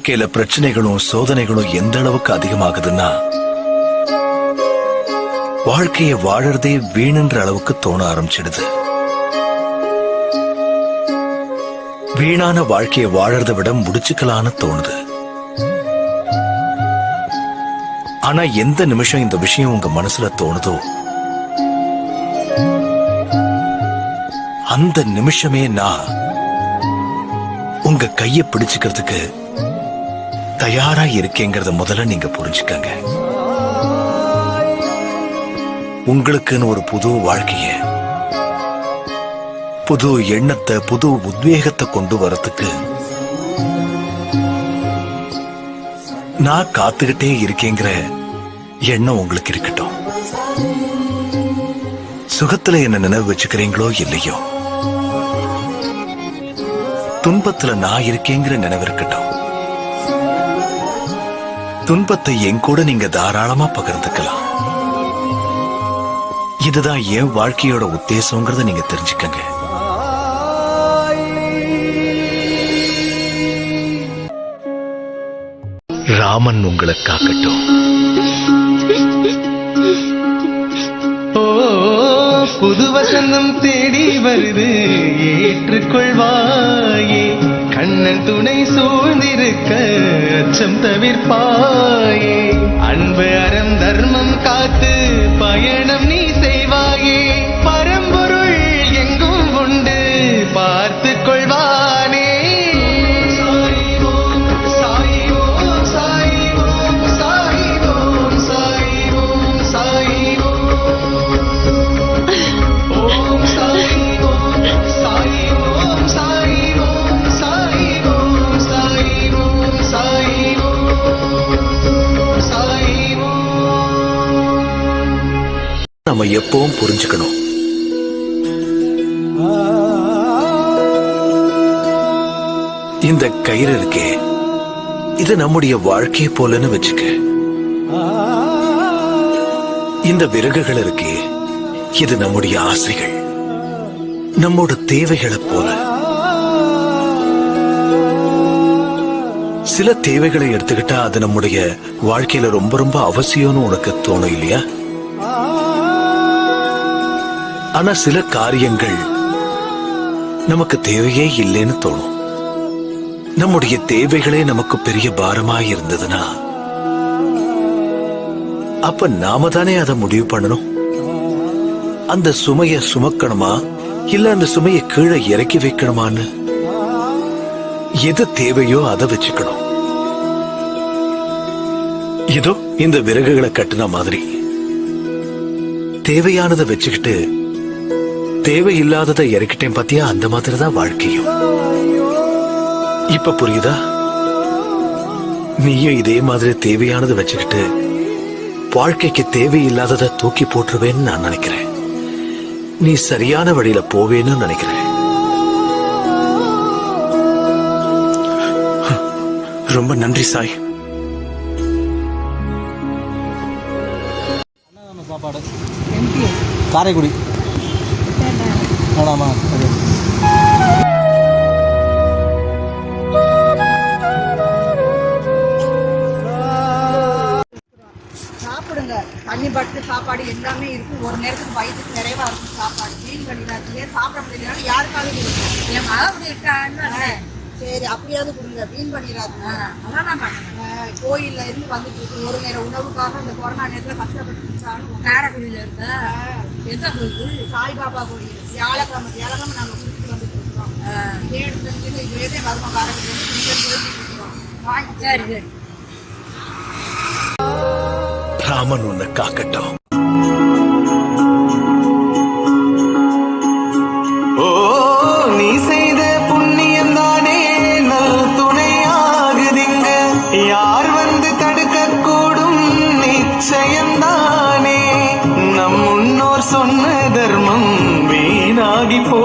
வாழ்க்கையில பிரச்சனைகளும் சோதனைகளும் எந்த அளவுக்கு அதிகமாகுதுன்னா வாழ்க்கையை வாழறதே வீணுன்ற அளவுக்கு தோண ஆரம்பிச்சிடுது. வீணான வாழ்க்கைய வாழறதை விட முடிச்சுக்கலான்னு தோணுது. ஆனா எந்த நிமிஷம் இந்த விஷயம் உங்க மனசுல தோணுதோ அந்த நிமிஷமே நான் உங்க கைய பிடிச்சுக்கிறதுக்கு தயாரா இருக்கேங்கிறத முதல்ல நீங்க புரிஞ்சுக்கங்க. உங்களுக்குன்னு ஒரு புது வாழ்க்கைய புது எண்ணத்தை புது உத்வேகத்தை கொண்டு வரத்துக்கு நான் காத்துக்கிட்டே இருக்கேங்கிற எண்ணம் உங்களுக்கு இருக்கட்டும். சுகத்துல என்ன நினைவு வச்சுக்கிறீங்களோ இல்லையோ துன்பத்துல நான் இருக்கேங்கிற நினைவு இருக்கட்டும். துன்பத்தை என் கூட நீங்க தாராளமா பகிர்ந்துக்கலாம். இதுதான் என் வாழ்க்கையோட உத்தேசங்கிறத நீங்க தெரிஞ்சுக்கங்க. ராமன் உங்களை காக்கட்டும். ஓ புது வசந்தம் தேடி வருது ஏற்றுக்கொள்வாயே. கண்ணன் துணை சூழ்ந்திருக்க அச்சம் தவிர்ப்பாயே. அன்பு அறம் தர்மம் காத்து பயணம் நீ செய் எப்பவும் புரிஞ்சுக்கணும். இந்த கயிறு இருக்கே. இது நம்முடைய வாழ்க்கை போலன்னு வச்சுக்க. இந்த விறகுகள் இருக்கே. இது நம்முடைய ஆசைகள். நம்மோட தேவைகளை போல. சில தேவைகளை எடுத்துக்கிட்டா அது நம்முடைய வாழ்க்கையில ரொம்ப ரொம்ப அவசியம்னு உனக்கு தோணும் இல்லையா? ஆனா சில காரியங்கள் நமக்கு தேவையே இல்லைன்னு தோணும். நம்முடைய தேவைகளே நமக்கு பெரிய பாரமா இருந்ததுன்னா அப்ப நாம தானே அதை முடிவு பண்ணணும்? அந்த சுமைய சுமக்கணுமா? இல்ல அந்த சுமையை கீழே இறக்கி வைக்கணுமான்னு? எது தேவையோ அதை வச்சுக்கணும். இதோ இந்த விறகுகளை கட்டுன மாதிரி. தேவையானதை வச்சுக்கிட்டு தேவையில்லாததை இறக்கிட்டேன் பாத்தியா? அந்த மாதிரி தான் வாழ்க்கையும். இப்ப புரியுதா? நீயும் இதே மாதிரி தேவையானதை வச்சுக்கிட்டு வாழ்க்கைக்கு தேவையில்லாததை தூக்கி போட்டுருவேன்னு நான் நினைக்கிறேன். நீ சரியான வழியில போவேன்னு நினைக்கிறேன். ரொம்ப நன்றி சாய். காரைக்குடி. சரி சாப்பிடுங்க. தண்ணி பட்டு சாப்பாடு எல்லாமே இருக்கும் ஒரு நேரத்துக்கு வயிற்றுக்கு நிறைவா இருக்கும் சாப்பாடு. மீன் பண்ணிடாதீங்க சாப்பிட முடியலனாலும் யாருக்காவது கொடுக்கும் என் அப்படி இருக்கான்னு சரி அப்படியாவது கொடுங்க. வீண் பண்ணிடாதீங்க அதான் நான் பண்ணேன். கோயில்ல இருந்து வந்துட்டு இருக்கு. ஒரு நேரம் உணவுக்காக இந்த கொரோனா நேரத்துல கஷ்டப்பட்டு காரைக்குடியில் இருக்கா எந்த கோயில்? சாய்பாபா கோயில். வியாழக்கிழமை வியாழக்கிழமை நாங்க குளிச்சுட்டு வந்துட்டு இருக்கோம். இடத்துல இருந்து இதே வருமா காரைக்குடி இங்க இருந்து இருக்கோம். வாங்கி. சரி சரி. ராமன் உன்னை காக்கட்டும். சொன்ன தர்மம் வீணாகி போ